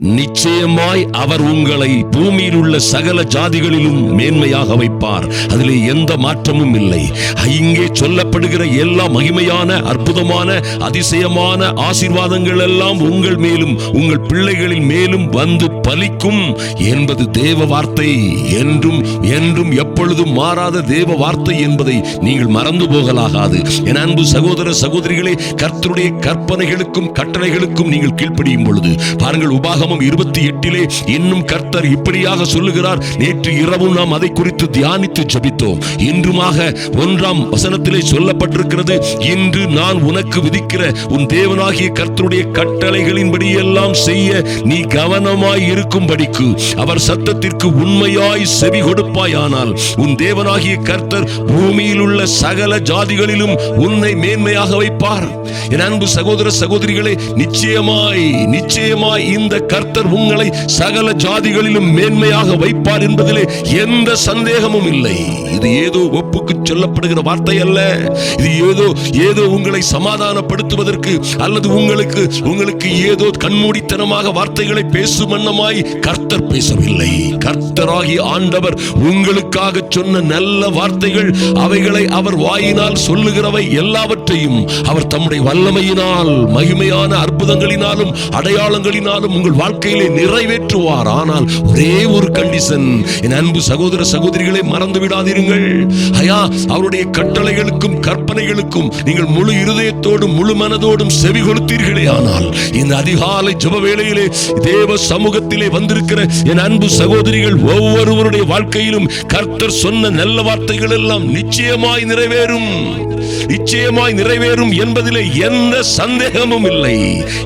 நிச்சயமாய் அவர் உங்களை பூமியில் உள்ள சகல ஜாதிகளிலும் மேன்மையாக வைப்பார். அதிலே எந்த மாற்றமும் இல்லை. இங்கே சொல்லப்படுகிற எல்லா மகிமையான அற்புதமான அதிசயமான ஆசீர்வாதங்கள் எல்லாம் உங்கள் மேலும் உங்கள் பிள்ளைகளின் மேலும் வந்து பலிக்கும் என்பது தேவ வார்த்தை. என்றும் என்றும் எப்பொழுதும் மாறாத தேவ வார்த்தை என்பதை நீங்கள் மறந்து போகலாகாது. என் அன்பு சகோதர சகோதரிகளே கர்த்தருடைய கற்பனைகளுக்கும் கட்டளைகளுக்கும் நீங்கள் கீழ்ப்படியும் பொழுது பாருங்கள் உபாகமம் இருபத்தி எட்டிலே இன்னும் கர்த்தர் இப்படியாக சொல்லுகிறார். நேற்று இரவும் நாம் அதை குறித்து தியானித்து ஜபித்தோம். இன்றுமாக ஒன்றாம் வசனத்திலே சொல்லப்பட்டிருக்கிறது இன்று நான் உனக்கு விதிக்கிற உன் தேவனாகிய கர்த்தருடைய கட்டளைகளின்படி எல்லாம் செய்ய நீ கவனமாய் இருக்கும்படிக்கு அவர் சத்தத்திற்கு உண்மையாய் செவி கொடுப்பாயானால் உன் தேவனாகிய கர்த்தர் பூமியில் உள்ள சகல ஜாதிகளிலும் உன்னை மேன்மையாக வைப்பார். என் அன்பு சகோதர சகோதரிகளே நிச்சயமாய் நிச்சயமாய் இந்த கர்த்தர் உங்களை சகல ஜாதிகளிலும் மேன்மையாக வைப்பார் என்பதிலே எந்த சந்தேகமும் இல்லை. இது ஏதோ ஒப்புக்கு சொல்லப்படுகிற வார்த்தை அல்ல. இது ஏதோ ஏதோ உங்களை சமாதானப்படுத்துவதற்கு அல்லது உங்களுக்கு உங்களுக்கு ஏதோ கண்மூடித்தனமாக வார்த்தைகளை பேசும் வண்ணமாய் கர்த்தர் பேசவில்லை. கர்த்தராகி ஆண்டவர் உங்களுக்காக சொன்ன நல்ல வார்த்தைகள் அவைகளை அவர் வாயினால் சொல்லுகிறவை எல்லாவற்றையும் அவர் தம்முடைய வல்லமையினால் மகிமையான அற்புதங்களினாலும் அடையாளங்களினாலும் உங்கள் வாழ்க்கையிலே நிறைவேற்றுவார். ஆனால் ஒரே ஒரு கண்டிஷன் என் அன்பு சகோதர சகோதரிகளை மறந்து விடாதீர்கள் ஐயா அவருடைய கட்டளைகளுக்கும் கற்பனைகளுக்கும் நீங்கள் முழு இருதயத்தோடும் முழு மனதோடும் செவி கொடுத்தீர்களே. ஆனால் இந்த அதிகாலை ஜப வேளையிலே தேவ சமூகத்திலே வந்திருக்கிற என் அன்பு சகோதரிகள் ஒவ்வொருவருடைய வாழ்க்கையிலும் கர்த்தர் சொன்ன நல்ல வார்த்தைகள் எல்லாம் நிச்சயமாய் நிறைவேறும். நிச்சயமாய் நிறைவேறும் என்பதிலே எந்த சந்தேகமும் இல்லை.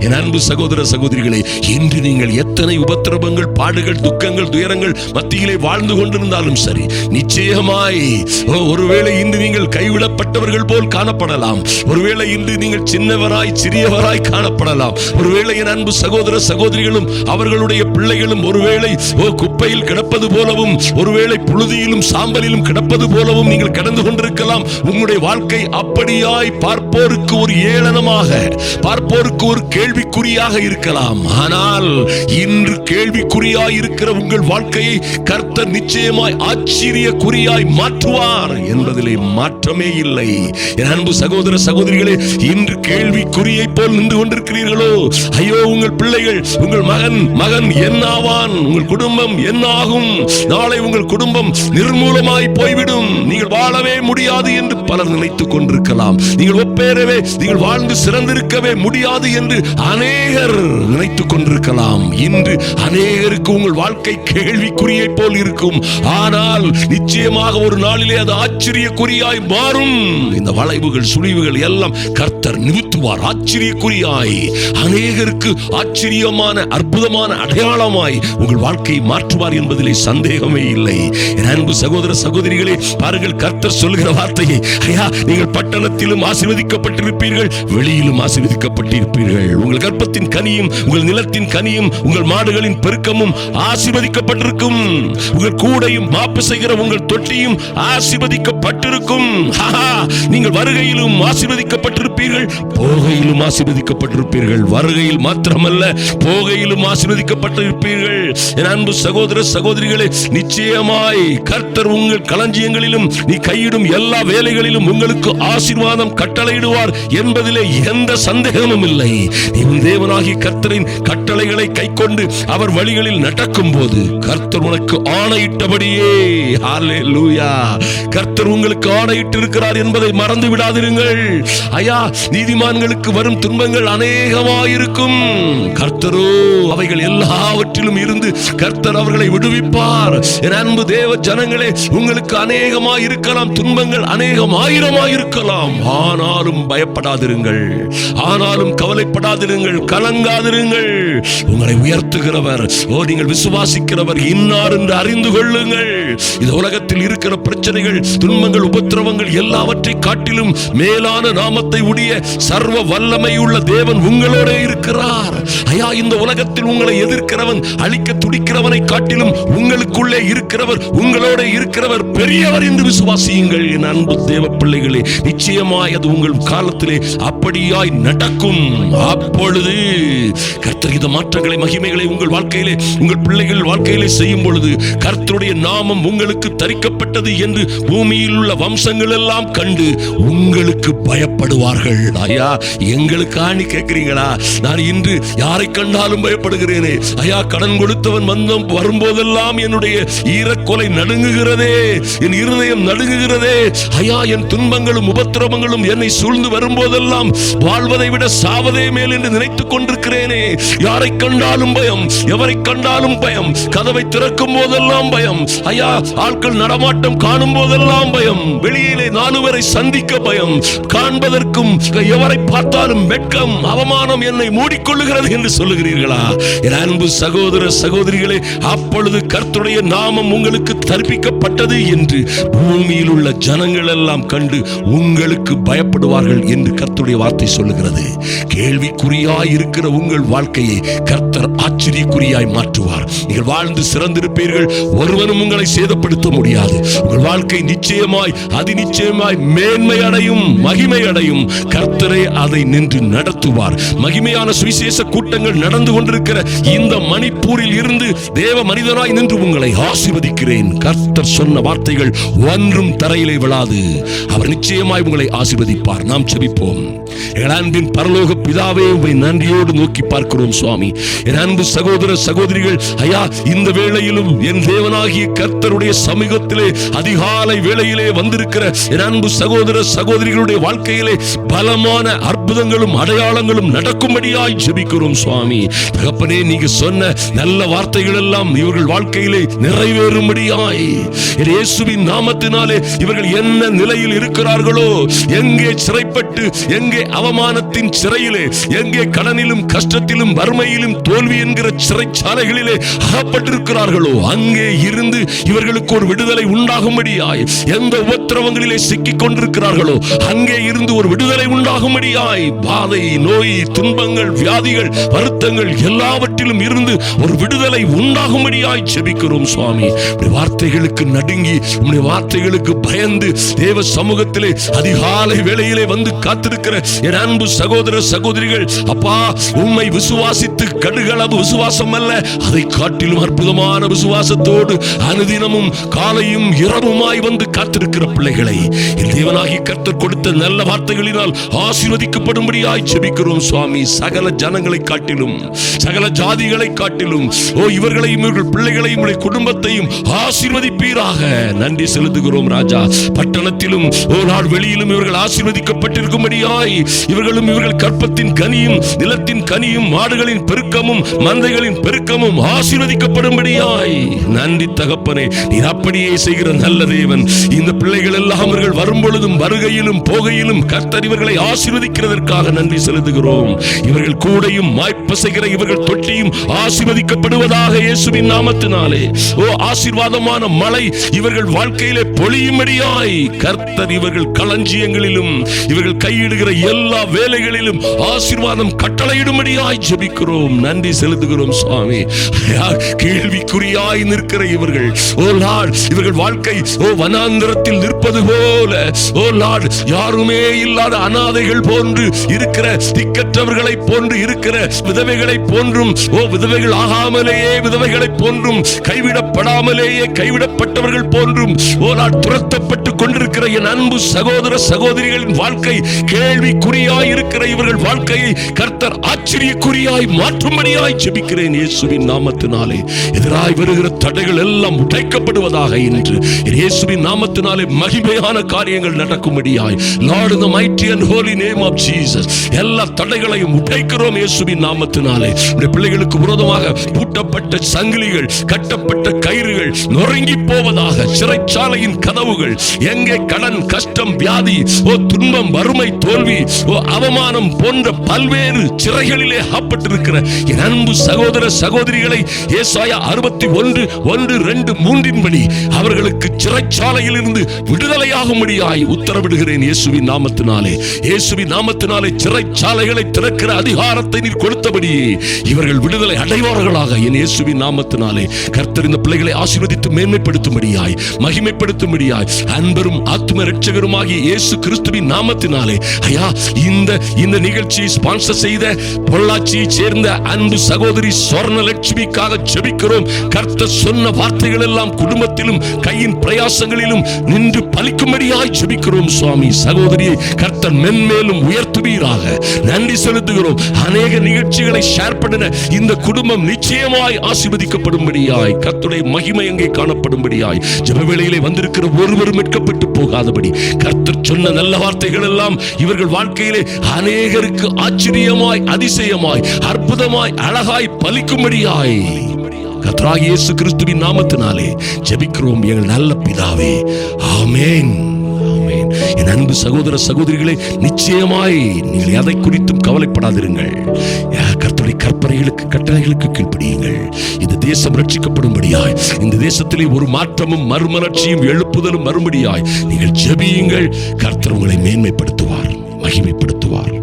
என் அன்பு சகோதர சகோதரிகளை இன்று நீங்கள் எத்தனை உபத்திரவங்கள் பாடுகள் துக்கங்கள் துயரங்கள் மத்தியிலே வாழ்ந்து கொண்டிருந்தாலும் சரி நிச்சயமாய் ஓ, ஒருவேளை இன்று நீங்கள் கைவிடப்பட்டவர்கள் போல் காணப்படலாம். ஒருவேளை இன்று நீங்கள் சின்னவராய் சிறியவராய் காணப்படலாம். ஒருவேளை என் அன்பு சகோதர சகோதரிகளும் அவர்களுடைய பிள்ளைகளும் ஒருவேளை ஓ குப்பையில் கிடப்பது போலவும் ஒருவேளை புழுதியிலும் சாம்பலிலும் கிடப்பது போலவும் நீங்கள் கடந்து கொண்டிருக்கலாம். உங்களுடைய வாழ்க்கை அப்படியாய் பார்ப்போருக்கு ஒரு ஏளனமாக பார்ப்போருக்கு ஒரு கேள்விக்குறியாக இருக்கலாம். ஆனால் இன்று கேள்விக்குறியாய் இருக்கிற உங்கள் வாழ்க்கையை கர்த்தர் நிச்சயமாய் ஆச்சரிய குறியாய் மாற்றுவார் என்பதிலே மாற்றமே இல்லை. என் அன்பு சகோதர சகோதரிகளே இன்று கேள்விக்குறியை போல் நின்று கொண்டிருக்கிறீர்களோ? ஐயோ உங்கள் பிள்ளைகள் உங்கள் மகன் மகன் என்ன ஆவான் உங்கள் குடும்பம் என்ன ஆகும் நாளை உங்கள் குடும்பம் நிர்மூலமாய் போய்விடும். நீங்கள் வாழவே முடியாது என்று பலர் நினைத்துக் கொண்டிருக்கலாம். நீங்கள் ஒப்பேறவே நீங்கள் வாழ்ந்து சிறந்திருக்கவே முடியாது என்று அநேகர் நினைத்துக் கொண்டிருக்கலாம். இருக்கலாம் இன்று அநேகருக்கு உங்கள் வாழ்க்கை கேள்விக்குறியை போல் இருக்கும். ஆனால் நிச்சயமாக ஒரு நாளிலே அது ஆச்சரியக்குறியாய் மாறும். இந்த வளைவுகள் சுழிவுகள் எல்லாம் கர்த்தர் நிமித்துவார் ஆச்சரியக்குறியாய். அநேகருக்கு ஆச்சரியமான அற்புதமான அடையாளமாய் உங்கள் வாழ்க்கையை மாற்றுவார் என்பதிலே சந்தேகமே இல்லை. அன்பு சகோதர சகோதரிகளே பாருங்கள் கர்த்தர் சொல்லுகிற வார்த்தையை. ஐயா நீங்கள் பட்டணத்திலும் ஆசீர்வதிக்கப்பட்டிருப்பீர்கள் வெளியிலும் ஆசீர்வதிக்கப்பட்டிருப்பீர்கள். உங்கள் கர்ப்பத்தின் கனியும் உங்கள் நிலத்தின் கனி கனியும் உங்கள் மாடுகளின் பெருக்கமும் ஆசிர்வதிக்கப்பட்டிருக்கும். உங்கள் கூடையும் மாப்பு செய்கிற உங்கள் தொட்டியும் ஆசிர்வதிக்கப்பட்டிருக்கும். நீங்கள் வருகையிலும் ஆசிர்வதிக்கப்பட்டிருப்பீர்கள். போகையிலும் ஆசிர்வதிக்கப்பட்டிருப்பீர்கள். வருகையில் மாத்திரமல்ல போகையிலும் ஆசிர்வதிக்கப்பட்டிருப்பீர்கள். என் அன்பு சகோதர சகோதரிகளே நிச்சயமாய் கர்த்தர் உங்கள் களஞ்சியங்களிலும் நீ கையிடும் எல்லா வேலைகளிலும் உங்களுக்கு ஆசீர்வாதம் கட்டளையிடுவார் என்பதிலே எந்த சந்தேகமும் இல்லை. தேவனாகி கர்த்தரின் கட்டளைகளை கர்த்தரின் கை கொண்டு அவர் வழிகளில் நடக்கும் போது கர்த்தர் உனக்கு ஆணையிட்டபடியே. கர்த்தர் உங்களுக்கு ஆணையிட்டு இருக்கிறார் என்பதை மறந்து விடாதிருங்கள். ஐயா நீதிமான்களுக்கு வரும் துன்பங்கள் அநேகமாயிருக்கும். கர்த்தரோ அவைகள் எல்லாவற்றிலும் இருந்து கர்த்தர் அவர்களை விடுவிப்பார். என் அன்பு தேவ ஜனங்களே உங்களுக்கு அநேகமாய் இருக்கலாம் துன்பங்கள் அநேகம் ஆயிரமாய் இருக்கலாம் ஆனாலும் பயப்படாதிருங்கள். ஆனாலும் கவலைப்படாதிருங்கள். கலங்காதிருங்கள். உங்களை உயர்த்துகிறவர். ஓ நீங்கள் விசுவாசிக்கிறவர். இன்னார் என்று அறிந்து கொள்ளுங்கள். இந்த உலகத்தில் இருக்கிற பிரச்சனைகள் துன்பங்கள் உபத்திரவங்கள் எல்லாவற்றை காட்டிலும் மேலான நாமத்தை உடைய சர்வ வல்லமை உள்ள தேவன் உங்களோட இருக்கிறார். ஐயா இந்த உலகத்தில் உங்களை எதிர்க்கிறவன் அழிக்க துடிக்கிறவனை காட்டிலும் உங்களுக்குள்ளே இருக்கிறவர் உங்களோட இருக்கிறவர் பெரியவர் என்று விசுவாசியுங்கள் என் அன்பு தேவ பிள்ளைகளே. நிச்சயமாய் அது உங்கள் காலத்திலே அப்படியாய் நடக்கும். அப்பொழுது கர்த்தர் இந்த மாற்றங்களை மகிமைகளை உங்கள் வாழ்க்கையிலே உங்கள் பிள்ளைகள் வாழ்க்கையிலே செய்யும் பொழுது கர்த்தருடைய நாமம் உங்களுக்கு தரிக்கப்பட்டது என்று பூமியில் உள்ள வம்சங்கள் எல்லாம் கண்டு உங்களுக்கு பயப்படுவார்கள். ஐயா எங்களுக்கு கேட்கிறீங்களா? நான் இன்று யாரை கண்டாலும் பயப்படுகிறேனே. ஐயா கடன் கொடுத்தவன் வந்தோம் வரும்போதெல்லாம் என்னுடைய ஈரக்கொலை நடுங்குகிறதே. என் இருதயம் நடுங்குகிறதே. ஐயா என் துன்பங்களும் உபத்திரவங்களும் என்னை சூழ்ந்து வரும்போதெல்லாம் வாழ்வதை விட சாவதே மேல் என்று நினைத்துக் கொண்டிருக்கிறேனே. யாரை கண்டாலும் பயம் எவரை கண்டாலும் பயம் கதவை திறக்கும் போதெல்லாம் பயம். ஐயா ஆட்கள் நடமாட்டம் காணும் போதெல்லாம் பயம். வெளியிலே நானுவரை சந்திக்க பயம். காண்பதற்கும் எவரை பார்த்தாலும் வெட்கம் அவமானம் என்னை மூடிக்கொள்ளுகிறது என்று சொல்லுகிறீர்களா? என் அன்பு சகோதர சகோதரிகளே அப்பொழுது கர்த்துடைய நாமம் உங்களுக்கு தரிப்பிக்கப்பட்டது என்று பூமியில் உள்ள ஜனங்கள் எல்லாம் கண்டு உங்களுக்கு பயப்படுவார்கள் என்று கர்த்துடைய வார்த்தை சொல்லுகிறது. கேள்விக்குறியாய் இருக்கிற உங்கள் வாழ்க்கையை கர்த்தர் ஆச்சரியக்குறியாய் மாற்றுவார். நீங்கள் வாழ்ந்து சிறந்திருப்பீர்கள். ஒருவனும் உங்களை சேதப்படுத்த முடியாது. உங்கள் வாழ்க்கை நிச்சயமாய் அதி நிச்சயமாய் மேன்மை அடையும் மகிமை அடையும் கர்த்தரே அதை நின்று நடத்துவார். மகிமையான சுவிசேஷ கூட்டங்கள் நடந்து கொண்டிருக்கிற இந்த மணிப்பூரில் இருந்து தேவ மனிதனாய் நின்று உங்களை ஆசிர்வதிக்கிறேன். கர்த்தர் சொன்ன வார்த்தைகள் ஒன்றும் தரையிலே விழாது. அவர் நிச்சயமாய் உங்களை ஆசிர்வதிப்பார். நாம் செபிப்போம் அன்பின் பரலோக பிதாவே உம்மை நன்றியோடு நோக்கி பார்க்கிறோம் சுவாமி. என் அன்பு சகோதர சகோதரிகள் ஐயா இந்த வேளையிலும் என் தேவனாகிய கர்த்தருடைய சமூகத்திலே அதிகாலை வேளையிலே வந்திருக்கிற என் அன்பு சகோதர சகோதரிகளுடைய வாழ்க்கையிலே பலமான அற்புதங்களும் அடையாளங்களும் நடக்கும்படியாய் ஜெபிக்கிறோம் சுவாமி. தகப்பனே நீங்க சொன்ன நல்ல வார்த்தைகள் எல்லாம் இவர்கள் வாழ்க்கையிலே நிறைவேறும்படியாய். இயேசுவின் நாமத்தினாலே இவர்கள் என்ன நிலையில் இருக்கிறார்களோ எங்கே சிறைப்பட்டு எங்கே அவமானத்தின் சிறையிலே எங்கே கடனிலும் கஷ்டத்திலும் வறுமையிலும் தோல்வி என்கிற சிறைச்சாலைகளிலே அகப்பட்டிருக்கிறார்களோ அங்கே இருந்து இவர்களுக்கு ஒரு விடுதலை உண்டாகும்படியாய் எந்த உபத்திரவங்களிலே சிக்கிக் கொண்டிருக்கிறார்களோ அங்கே இருந்து ஒரு விடுதலை உண்டாகும்படியாய் பாதை நோய் துன்பங்கள் வியாதிகள் வருத்தங்கள் எல்லாவற்றிலும் இருந்து ஒரு விடுதலை உண்டாகும்படியாய் செபிக்கிறோம் சுவாமி. வார்த்தைகளுக்கு நடுங்கி உடைய வார்த்தைகளுக்கு பயந்து தேவ சமூகத்திலே அதிகாலை வேளையிலே வந்து காத்திருக்கிற என் அன்பு சகோதர சகோதரிகள் அப்பா உண்மை விசுவாசித்து கடுகளவு விசுவாசம் அல்ல அதை காட்டிலும் அற்புதமான விசுவாசத்தோடு தினமும் காலையும் இரவுமாய் வந்து காத்திருக்கிற பிள்ளைகளை என் தேவனாகி கர்த்தர் கொடுத்த நல்ல வார்த்தைகளினால் ஆசீர்வதிக்கப்படும்படியாய் செபிக்கிறோம் சுவாமி. சகல ஜனங்களை காட்டிலும் சகல ஜாதிகளை காட்டிலும் ஓ இவர்களையும் இவர்கள் பிள்ளைகளையும் குடும்பத்தையும் ஆசீர்வதிப்பீராக. நன்றி செலுத்துகிறோம் ராஜா. பட்டணத்திலும் ஓ நாள் வெளியிலும் இவர்கள் ஆசீர்வதிக்கப்பட்டிருக்கும்படியாய் இவர்களும் இவர்கள் கற்பத்தின் கனியும் நிலத்தின் கனியும் மாடுகளின் பெருக்கமும் மந்தைகளின் பெருக்கமும் ஆசீர்வதிக்கப்படும்படியாய். நன்றி தகப்பனே. நீர் அப்படியே செய்கிற நல்ல தேவன். இந்த பிள்ளைகள் எல்லாம் அவர்கள் வரும்பொழுதும் வருகையிலும் போகையிலும் கர்த்தர் இவர்களை ஆசீர்வதிக்கிறதற்காக நன்றி செலுத்துகிறோம். இவர்கள் கூடையும் மாய்ப்பசைகிற இவர்கள் தொட்டியும் ஆசீர்வதிக்கப்படுவதாக இயேசுவின் நாமத்தினாலே. ஓ ஆசீர்வாதமான மழை இவர்கள் வாழ்க்கையிலே பொழியும்படியாய் கர்த்தர் இவர்கள் களஞ்சியங்களிலும் இவர்கள் கையிடுகிற எல்லா வேலைகளிலும் ஆசீர்வாதம் கட்டளையிடும்படியாய் ஜெபிக்கிறோம். நன்றி செலுத்துகிறோம் சுவாமி. கேள்விக்குறியாய் நிற்கிற இவர்கள். ஓ லார்ட் இவர்கள் வாழ்க்கை ஓ வனாந்திரத்தில் நிற்பது போல. ஓ லார்ட் யாருமே இல்லாத அனாதைகள் போன்று இருக்கிற திக்கற்றவர்களை போன்று இருக்கிற விதவைகளை போன்றும் ஓ விதவைகள் ஆகாமலேயே விதவைகளை போன்றும் கைவிடப்படாமலேயே கைவிடப்பட்டவர்கள் போன்றும் ஓ லார்ட் துரத்தப்பட்டு கொண்டிருக்கிற என் அன்பு சகோதர சகோதரிகளின் வாழ்க்கை கேள்விக்குறியாய் இருக்கிற இவர்கள் வாழ்க்கையை கர்த்தர் ஆச்சரியக்குறியாய் மாற்றும்படியாய் ஜெபிக்கிறேன் இயேசுவின் நாமத்தினாலே. எதிராய் வருகிற தடைகள் எல்லாம் மீட்கப்படுவதாக என்று. இயேசுவின் நாமத்தினாலே மகிமையான காரியங்கள் நடக்கும்படியாய். Lord the mighty and holy name of Jesus எல்லா தடைகளையும் உடைக்கிறோம் இயேசுவின் நாமத்தினாலே. உடைய பிள்ளைகளுக்கு விரோதமாக பூட்டப்பட்ட சங்கிலிகள் கட்டப்பட்ட கயிறுகள் நொறுங்கி போவதாக சிறைச்சாலையின் கதவுகள் எங்கே கடன் கஷ்டம் வியாதி ஓ துன்பம் வறுமை தோல்வி ஓ அவமானம் போன்ற பல்வேறு சிறைகளிலே ஆப்பட்டிருக்கிற என் அன்பு சகோதர சகோதரிகளை ஏசாயா அறுபத்தி ஒன்று ஒன்று ரெண்டு மூன்று மூன்றின்படி அவர்களுக்கு சிறைச்சாலையில் இருந்து விடுதலையாகும்படியாய் உத்தரவிடுகிறேன் இயேசுவின் நாமத்தினாலே. இயேசுவின் நாமத்தினாலே சிறைச்சாலைகளை திறக்கிற அதிகாரத்தை நீர் கொடுத்தபடியே இவர்கள் விடுதலை அடைவார்களாக என் இயேசுவின் நாமத்தினாலே. கர்த்தர் இந்த பிள்ளைகளை ஆசீர்வதித்து மேன்மைப்படுத்தும்படியாய் மகிமைப்படுத்தும்படியாய் அன்பரும் ஆத்ம ரட்சகருமாகிய இயேசு கிறிஸ்துவின் நாமத்தினாலே. ஐயா இந்த இந்த நிகழ்ச்சியை ஸ்பான்சர் செய்த பொள்ளாச்சியை சேர்ந்த அன்பு சகோதரி சொர்ண லட்சுமிக்காக ஜெபிக்கிறோம் கர்த்தர் சொன்ன வார்த்தைகள் எல்லாம் குடும்பத்திலும் கையின் பிரயாசங்களிலும் நின்று பலிக்கும்படியாய் ஜெபிக்கிறோம் சுவாமி. சகோதரியை கர்த்தர் மென்மேலும் உயர்த்துவீராக. நன்றி செலுத்துகிறோம். அநேக நிகழ்ச்சிகளை ஷேர் பண்ணின இந்த குடும்பம் நிச்சயமாய் ஆசிர்வதிக்கப்படும்படியாய் கர்த்துடைய மகிமை அங்கே காணப்படும்படியாய். ஜபவேளையிலே வந்திருக்கிற ஒருவரும் மீட்கப்பட்டு போகாதபடி. கர்த்தர் சொன்ன நல்ல வார்த்தைகள் எல்லாம் இவர்கள் வாழ்க்கையிலே அநேகருக்கு ஆச்சரியமாய் அதிசயமாய் அற்புதமாய் அழகாய் பலிக்கும்படியாய். கத்ராக இயேசு கிறிஸ்துவின் நாமத்தினாலே ஜெபிக்கிறோம் எங்கள் நல்ல பிதாவே. ஆமேன். என் அன்பு சகோதர சகோதரிகளே நிச்சயமாய் நீங்கள் எதை குறித்தும் கவலைப்படாதிருங்கள். கர்த்தருடைய கற்பனைகளுக்கு கட்டளைகளுக்கு கீழ்ப்படியுங்கள். இந்த தேசம் ரட்சிக்கப்படும்படியாய் இந்த தேசத்திலே ஒரு மாற்றமும் மறுமலர்ச்சியும் எழுப்புதலும் வரும்படியாய் நீங்கள் ஜெபியுங்கள். கர்த்தர் உங்களை மேன்மைப்படுத்துவார் மகிமைப்படுத்துவார்.